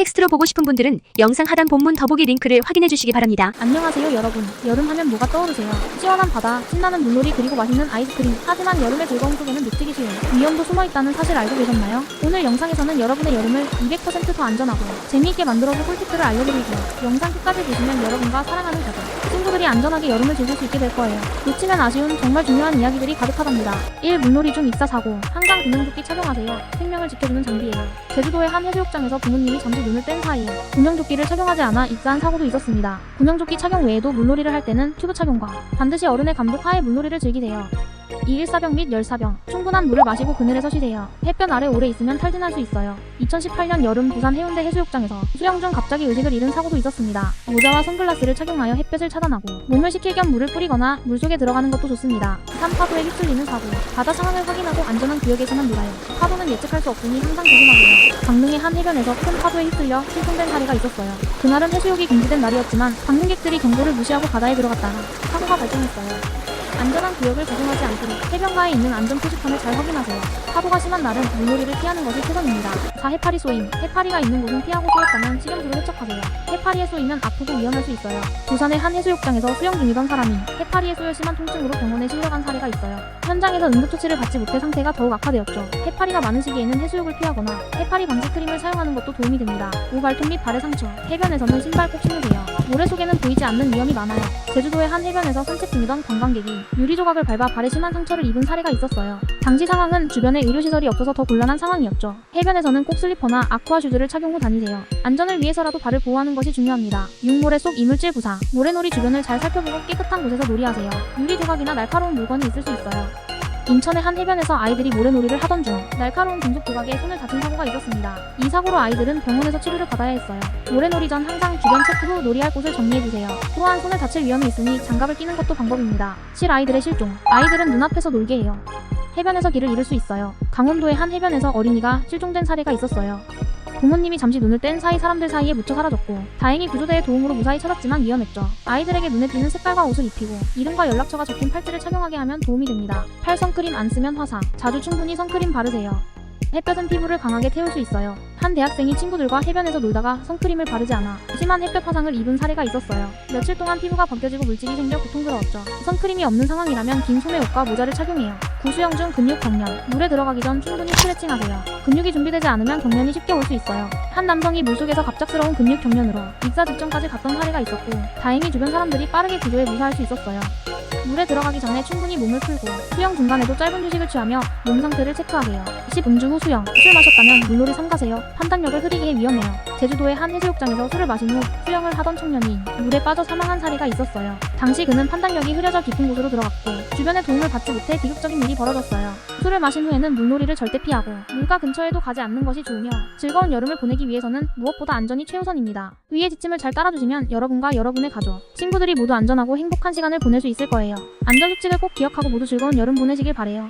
텍스트로 보고 싶은 분들은 영상 하단 본문 더보기 링크를 확인해 주시기 바랍니다. 안녕하세요 여러분. 여름 하면 뭐가 떠오르세요? 시원한 바다 신나는 물놀이 그리고 맛있는 아이스크림. 하지만 여름의 즐거움 속에는 놓치기 쉬운 위험도 숨어 있다는 사실 알고 계셨나요? 오늘 영상에서는 여러분의 여름을 200%더 안전하고 재미있게 만들어줄 꿀팁들을 알려드리고요. 영상 끝까지 보시면 여러분과 사랑하는 가족 친구들이 안전하게 여름을 즐길 수 있게 될 거예요 놓치면 아쉬운 정말 중요한 이야기들이 가득하답니다 1. 물놀이 중 입사 사고 항상 구명조끼 착용하세요 생명을 지켜주는 장비예요 제주도의 한 해수욕장에서 부모님이 잠시 눈을 뗀 사이에 구명조끼를 착용하지 않아 입사한 사고도 있었습니다. 구명조끼 착용 외에도 물놀이를 할 때는 튜브 착용과 반드시 어른의 감독 하에 물놀이를 즐기세요. 2일사병 및 열사병, 충분한 물을 마시고 그늘에서 쉬세요. 햇볕 아래 오래 있으면 탈진할 수 있어요. 2018년 여름 부산 해운대 해수욕장에서 수영 중 갑자기 의식을 잃은 사고도 있었습니다. 모자와 선글라스를 착용하여 햇볕을 차단하고 몸을 식힐 겸 물을 뿌리거나 물속에 들어가는 것도 좋습니다. 산 파도에 휩쓸리는 사고, 바다 상황을 확인하고 안전한 구역에서만 놀아요. 파도는 예측할 수 없으니 항상 조심하세요. 강릉의 한 해변에서 큰 파도에 휩쓸려 실종된 사례가 있었어요. 그날은 해수욕이 금지된 날이었지만 방문객들이 경보를 무시하고 바다에 들어갔다가 사고가 발생했어요. 안전한 구역을 적용하지 않도록 해변가에 있는 안전 표지판을 잘 확인하세요. 파도가 심한 날은 물놀이를 피하는 것이 최선입니다. 4. 해파리 쏘임. 해파리가 있는 곳은 피하고 쏘였다면 식염수로 세척하세요. 해파리에 쏘이면 아프고 위험할 수 있어요. 부산의 한 해수욕장에서 수영 중이던 사람이 해파리에 쏘여 심한 통증으로 병원에 실려간 사례가 있어요. 현장에서 응급조치를 받지 못해 상태가 더욱 악화되었죠. 해파리가 많은 시기에는 해수욕을 피하거나 해파리 방지 크림을 사용하는 것도 도움이 됩니다. 우발톱 및 발의 상처, 해변에서는 신발 꼭 신으세요. 모래 속에는 보이지 않는 위험이 많아요. 제주도의 한 해변에서 산책 중이던 관광객이 유리 조각을 밟아 발에 심한 상처를 입은 사례가 있었어요. 당시 상황은 주변에 의료시설이 없어서 더 곤란한 상황이었죠. 해변에서는 꼭 슬리퍼나 아쿠아 슈즈를 착용 후 다니세요. 안전을 위해서라도 발을 보호하는 것이 중요합니다. 육모래 속 이물질 부사, 모래놀이 주변을 잘 살펴보고 깨끗한 곳에서 놀이하세요. 유리 조각이나 날카로운 물건이 있을 수 있어요. 인천의 한 해변에서 아이들이 모래놀이를 하던 중 날카로운金属조각에 손을 다친 사고가 있었습니다. 이 사고로 아이들은 병원에서 치료를 받아야 했어요. 모래놀이 전 항상 주변 체크 후 놀이할 곳을 정리해주세요. 또한 손을 다칠 위험이 있으니 장갑을 끼는 것도 방법입니다. 실 아이들의 실종. 아이들은 눈앞에서 놀게 해요. 해변에서 길을 잃을 수 있어요. 강원도의 한 해변에서 어린이가 실종된 사례가 있었어요. 부모님이 잠시 눈을 뗀 사이 사람들 사이에 묻혀 사라졌고 다행히 구조대의 도움으로 무사히 찾았지만 위험했죠. 아이들에게 눈에 띄는 색깔과 옷을 입히고 이름과 연락처가 적힌 팔찌를 착용하게 하면 도움이 됩니다. 팔 선크림 안 쓰면 화상. 자주 충분히 선크림 바르세요. 햇볕은 피부를 강하게 태울 수 있어요. 한 대학생이 친구들과 해변에서 놀다가 선크림을 바르지 않아 심한 햇볕 화상을 입은 사례가 있었어요. 며칠 동안 피부가 벗겨지고 물질이 생겨 고통스러웠죠. 선크림이 없는 상황이라면 긴 소매 옷과 모자를 착용해요. 구수형 중 근육 경련. 물에 들어가기 전 충분히 스트레칭하세요. 근육이 준비되지 않으면 경련이 쉽게 올 수 있어요. 한 남성이 물속에서 갑작스러운 근육 경련으로 입사 직전까지 갔던 사례가 있었고 다행히 주변 사람들이 빠르게 구조해 무사할 수 있었어요. 물에 들어가기 전에 충분히 몸을 풀고 수영 중간에도 짧은 휴식을 취하며 몸 상태를 체크하세요. 10 음주 후 수영. 술 마셨다면 물놀이 삼가세요. 판단력을 흐리기에 위험해요. 제주도의 한 해수욕장에서 술을 마신 후 수영을 하던 청년이 물에 빠져 사망한 사례가 있었어요. 당시 그는 판단력이 흐려져 깊은 곳으로 들어갔고 주변의 도움을 받지 못해 비극적인 일이 벌어졌어요. 술을 마신 후에는 물놀이를 절대 피하고 물가 근처에도 가지 않는 것이 좋으며 즐거운 여름을 보내기 위해서는 무엇보다 안전이 최우선입니다. 위의 지침을 잘 따라주시면 여러분과 여러분의 가족, 친구들이 모두 안전하고 행복한 시간을 보낼 수 있을 거예요. 안전 수칙을 꼭 기억하고 모두 즐거운 여름 보내시길 바래요.